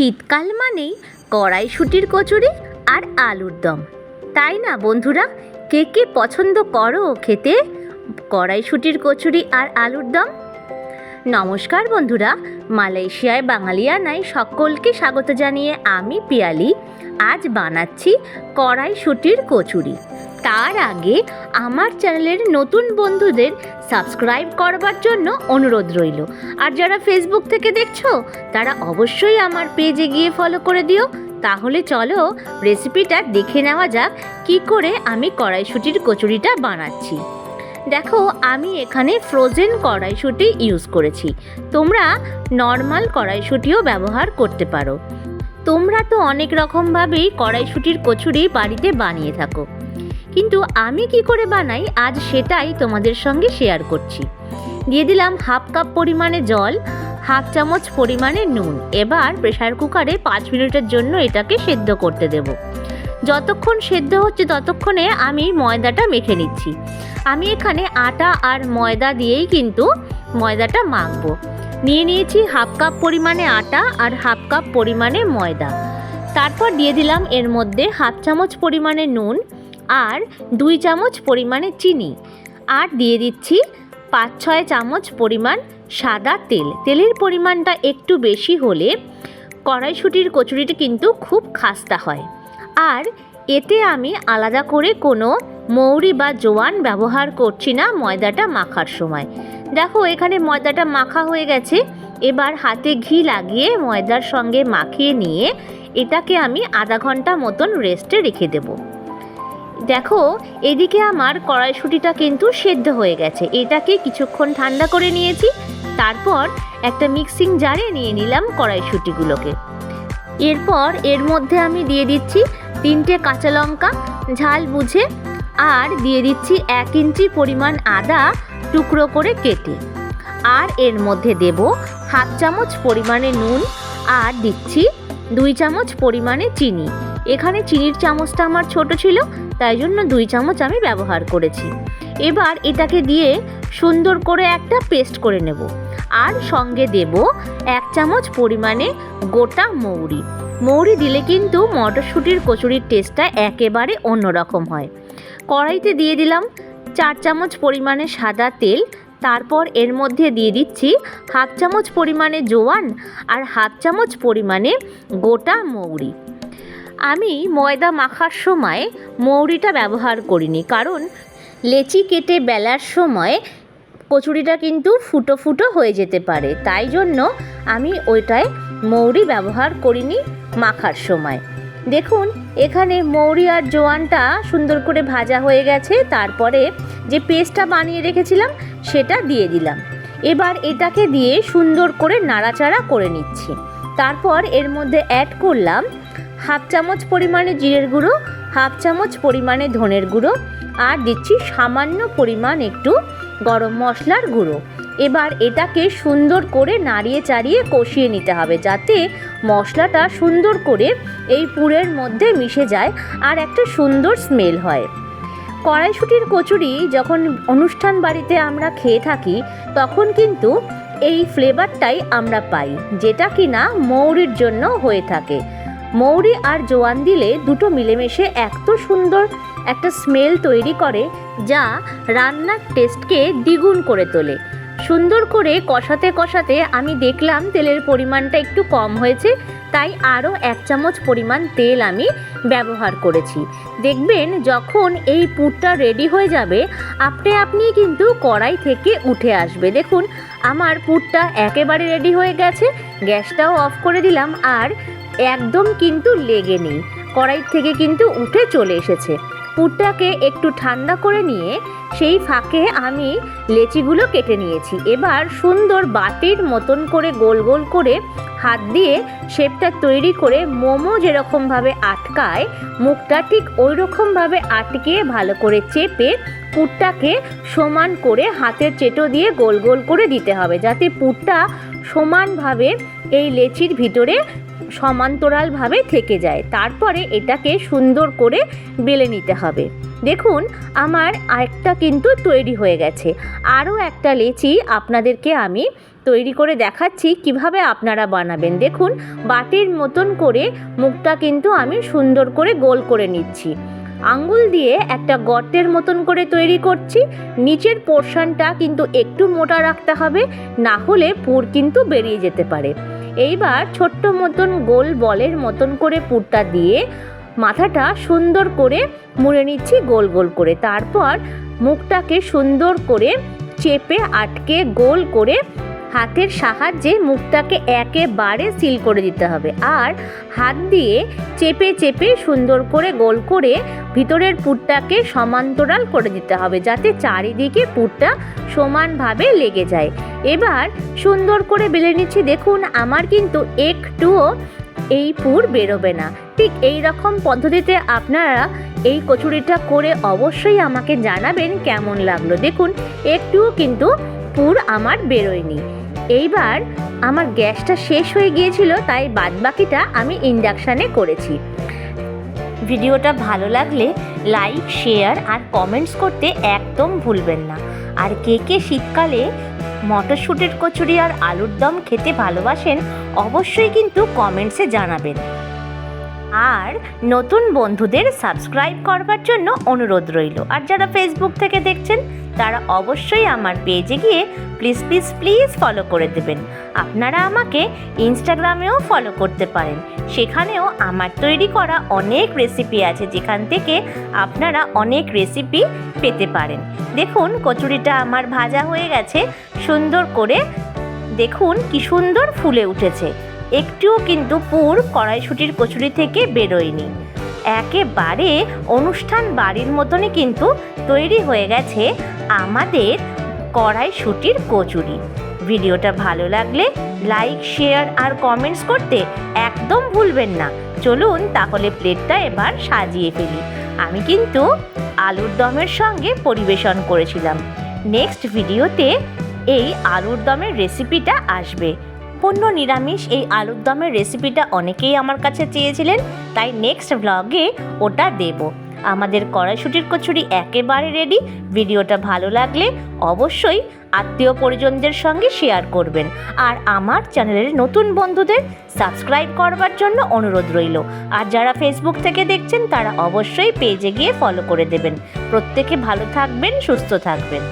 শীতকাল মানেই কড়াইশুটির কচুরি আর আলুর দম। তাই না, বন্ধুরা? কে কে পছন্দ করো খেতে কড়াইশুটির কচুরি আর আলুর দম? নমস্কার বন্ধুরা, মালয়েশিয়ায় বাঙালিয়ানায় সকলকে স্বাগত জানিয়ে আমি পিয়ালি। আজ বানাচ্ছি কড়াইশুটির কচুরি। তার আগে আমার চ্যানেলের নতুন বন্ধুদের সাবস্ক্রাইব করবার জন্য অনুরোধ রইল। আর যারা ফেসবুক থেকে দেখছ, তারা অবশ্যই আমার পেজে গিয়ে ফলো করে দিও। তাহলে চলো রেসিপিটা দেখে নেওয়া যাক, কি করে আমি কড়াইশুটির কচুরিটা বানাচ্ছি। দেখো, আমি এখানে ফ্রোজেন কড়াইশুঁটি ইউজ করেছি। তোমরা নর্মাল কড়াইশুঁটিও ব্যবহার করতে পারো। তোমরা তো অনেক রকমভাবেই কড়াইশুঁটির কচুরি বাড়িতে বানিয়ে থাকো। কিন্তু আমি কি করে বানাই আজ সেটাই তোমাদের সঙ্গে শেয়ার করছি। দিয়ে দিলাম হাফ কাপ পরিমাণে জল হাফ চামচ পরিমাণে নুন। এবার প্রেশার কুকারে পাঁচ মিনিটের জন্য এটাকে সেদ্ধ করতে দেব। যতক্ষণ সেদ্ধ হচ্ছে ততক্ষণে আমি ময়দাটা মেখে নিচ্ছি। আমি এখানে আটা আর ময়দা দিয়েই কিন্তু ময়দাটা মাখবো। নিয়ে নিয়েছি হাফ কাপ পরিমাণে আটা আর হাফ কাপ পরিমাণে ময়দা। তারপর দিয়ে দিলাম এর মধ্যে হাফ চামচ পরিমাণে নুন আর দুই চামচ পরিমাণে চিনি। আর দিয়ে দিচ্ছি পাঁচ ছয় চামচ পরিমাণ সাদা তেল। তেলের পরিমাণটা একটু বেশি হলে কড়াইশুটির কচুরিটি কিন্তু খুব খাস্তা হয়। আর এতে আমি আলাদা করে কোনো মৌরি বা জোয়ান ব্যবহার করছি না ময়দাটা মাখার সময়। দেখো, এখানে ময়দাটা মাখা হয়ে গেছে। এবার হাতে ঘি লাগিয়ে ময়দার সঙ্গে মাখিয়ে নিয়ে এটাকে আমি আধা ঘণ্টা মতন রেস্টে রেখে দেবো। দেখো, এদিকে আমার কড়াইশুটিটা কিন্তু সেদ্ধ হয়ে গেছে। এটাকে কিছুক্ষণ ঠান্ডা করে নিয়েছি, তারপর একটা মিক্সিং জারে নিয়ে নিলাম কড়াইশুটিগুলোকে। এরপর এর মধ্যে আমি দিয়ে দিচ্ছি তিনটে কাঁচা লঙ্কা, ঝাল বুঝে, আর দিয়ে দিচ্ছি এক ইঞ্চি পরিমাণ আদা টুকরো করে কেটে। আর এর মধ্যে দেব হাফ চামচ পরিমাণে নুন, আর দিচ্ছি দুই চামচ পরিমাণে চিনি। এখানে চিনির চামচটা আমার ছোট ছিল তাই জন্য দুই চামচ আমি ব্যবহার করেছি। এবার এটাকে দিয়ে সুন্দর করে একটা পেস্ট করে নেব। আর সঙ্গে দেব এক চামচ পরিমাণে গোটা মৌরি। মৌরি দিলে কিন্তু মটরশুঁটির কচুরির টেস্টটা একেবারে অন্যরকম হয়। কড়াইতে দিয়ে দিলাম চার চামচ পরিমাণে সাদা তেল। তারপর এর মধ্যে দিয়ে দিচ্ছি হাফ চামচ পরিমাণে জোয়ান আর হাফ চামচ পরিমাণে গোটা মৌরি। আমি ময়দা মাখার সময় মৌরিটা ব্যবহার করিনি, কারণ লেচি কেটে বেলার সময় কচুরিটা কিন্তু ফুটো ফুটো হয়ে যেতে পারে। তাই জন্য আমি ওইটায় মৌরি ব্যবহার করিনি মাখার সময়। দেখুন, এখানে মৌরি আর জোয়ানটা সুন্দর করে ভাজা হয়ে গেছে। তারপরে যে পেস্টটা বানিয়ে রেখেছিলাম, সেটা দিয়ে দিলাম। এবার এটাকে দিয়ে সুন্দর করে নাড়াচাড়া করে নিচ্ছি। তারপর এর মধ্যে অ্যাড করলাম হাফ চামচ পরিমাণে জিরের গুঁড়ো, হাফ চামচ পরিমাণে ধনের গুঁড়ো আর দিচ্ছি সামান্য পরিমাণ একটু গরম মশলার গুঁড়ো। এবার এটাকে সুন্দর করে নাড়িয়ে চাড়িয়ে কষিয়ে নিতে হবে যাতে মশলাটা সুন্দর করে এই পুরের মধ্যে মিশে যায় আর একটা সুন্দর স্মেল হয়। কড়াইশুটির কচুরি যখন অনুষ্ঠান বাড়িতে আমরা খেয়ে থাকি, তখন কিন্তু এই ফ্লেভারটাই আমরা পাই, যেটা কিনা মৌরির জন্য হয়ে থাকে। মৌরি আর জোয়ান দিলে দুটো মিলেমিশে এত সুন্দর একটা স্মেল তৈরি করে, যা রান্নার টেস্টকে দ্বিগুণ করে তোলে। সুন্দর করে কষাতে কষাতে আমি দেখলাম তেলের পরিমাণটা একটু কম হয়েছে, তাই আরও এক চামচ পরিমাণ তেল আমি ব্যবহার করেছি। দেখবেন যখন এই পুরটা রেডি হয়ে যাবে, আপনি আপনি কিন্তু কড়াই থেকে উঠে আসবে। দেখুন, আমার পুরটা একেবারে রেডি হয়ে গেছে, গ্যাসটাও অফ করে দিলাম, আর একদম কিন্তু লেগে নেই। কড়াই থেকে কিন্তু উঠে চলে এসেছে। পুরটাকে একটু ঠান্ডা করে নিয়ে সেই ফাঁকে আমি লেচিগুলো কেটে নিয়েছি। এবার সুন্দর বাটির মতন করে গোল গোল করে হাত দিয়ে শেপটা তৈরি করে মোমো যেরকমভাবে আটকায়, মুখটা ঠিক ওই রকমভাবে আটকে ভালো করে চেপে পুরটাকে সমান করে হাতের চেটো দিয়ে গোল গোল করে দিতে হবে। যাতে পুরটা সমানভাবে এই লেচির ভিতরে সমান্তরালভাবে থেকে যায়। তারপরে এটাকে সুন্দর করে বেলে নিতে হবে। দেখুন, আমার আরেকটা কিন্তু তৈরি হয়ে গেছে। আরও একটা লেচি আপনাদেরকে আমি তৈরি করে দেখাচ্ছি কীভাবে আপনারা বানাবেন। দেখুন, বাটির মতন করে মুখটা কিন্তু আমি সুন্দর করে গোল করে নিচ্ছি। আঙ্গুল দিয়ে একটা গর্তের মতন করে তৈরি করছি। নিচের পোর্শনটা কিন্তু একটু মোটা রাখতে হবে, না হলে পুর কিন্তু বেরিয়ে যেতে পারে। এইবার ছোট্ট মতন গোল বলের মতন করে পুরটা দিয়ে মাথাটা সুন্দর করে মুড়ে নিচ্ছি, গোল গোল করে। তারপর মুখটাকে সুন্দর করে চেপে, আটকে গোল করে হাতের সাহায্যে মুখটাকে একেবারে সিল করে দিতে হবে। আর হাত দিয়ে চেপে চেপে সুন্দর করে গোল করে ভিতরের পুরটাকে সমান্তরাল করে দিতে হবে যাতে চারিদিকে পুরটা সমানভাবে লেগে যায়। এবার সুন্দর করে বেলে নিচ্ছি। দেখুন, আমার কিন্তু একটুও এই পুর বেরোবে না। ঠিক এই রকম পদ্ধতিতে আপনারা এই কচুরিটা করে অবশ্যই আমাকে জানাবেন কেমন লাগল। দেখুন, একটুও কিন্তু পুর আমার বেরোয়নি। এইবার আমার গ্যাসটা শেষ হয়ে গিয়েছিল, তাই বাদবাকিটা আমি ইন্ডাকশানে করেছি। ভিডিওটা ভালো লাগলে লাইক, শেয়ার আর কমেন্টস করতে একদম ভুলবেন না। আর কে কে শীতকালে মটরশুঁটির কচুরি আর আলুর দম খেতে ভালোবাসেন, অবশ্যই কিন্তু কমেন্টসে জানাবেন। আর নতুন বন্ধুদের সাবস্ক্রাইব করবার জন্য অনুরোধ রইল। আর যারা ফেসবুক থেকে দেখছেন, তারা অবশ্যই আমার পেজে গিয়ে প্লিজ প্লিজ প্লিজ ফলো করে দেবেন। আপনারা আমাকে ইনস্টাগ্রামেও ফলো করতে পারেন। সেখানেও আমার তৈরি করা অনেক রেসিপি আছে, যেখান থেকে আপনারা অনেক রেসিপি পেতে পারেন। দেখুন, কচুরিটা আমার ভাজা হয়ে গেছে। সুন্দর করে দেখুন কি সুন্দর ফুলে উঠেছে। একটুও কিন্তু পুর কড়াইশুটির কচুরি থেকে বেরোয়নি। একেবারে অনুষ্ঠান বাড়ির মতনই কিন্তু তৈরি হয়ে গেছে আমাদের কড়াইশুটির কচুরি। ভিডিওটা ভালো লাগলে লাইক, শেয়ার আর কমেন্টস করতে একদম ভুলবেন না। চলুন তাহলে প্লেটটা এবার সাজিয়ে ফেলি। আমি কিন্তু আলুর দমের সঙ্গে পরিবেশন করেছিলাম। নেক্সট ভিডিওতে এই আলুর দমের রেসিপিটা আসবে। পূর্ণ নিরামিষ এই আলুর দমের রেসিপিটা অনেকেই আমার কাছে চেয়েছিলেন, তাই নেক্সট ব্লগে ওটা দেব। আমাদের কড়াইশুটির কচুরি একেবারে রেডি ভিডিওটা ভালো লাগলে অবশ্যই আত্মীয় পরিজনদের সঙ্গে শেয়ার করবেন। আর আমার চ্যানেলের নতুন বন্ধুদের সাবস্ক্রাইব করবার জন্য অনুরোধ রইল। আর যারা ফেসবুক থেকে দেখছেন, তারা অবশ্যই পেজে গিয়ে ফলো করে দেবেন। প্রত্যেকে ভালো থাকবেন, সুস্থ থাকবেন।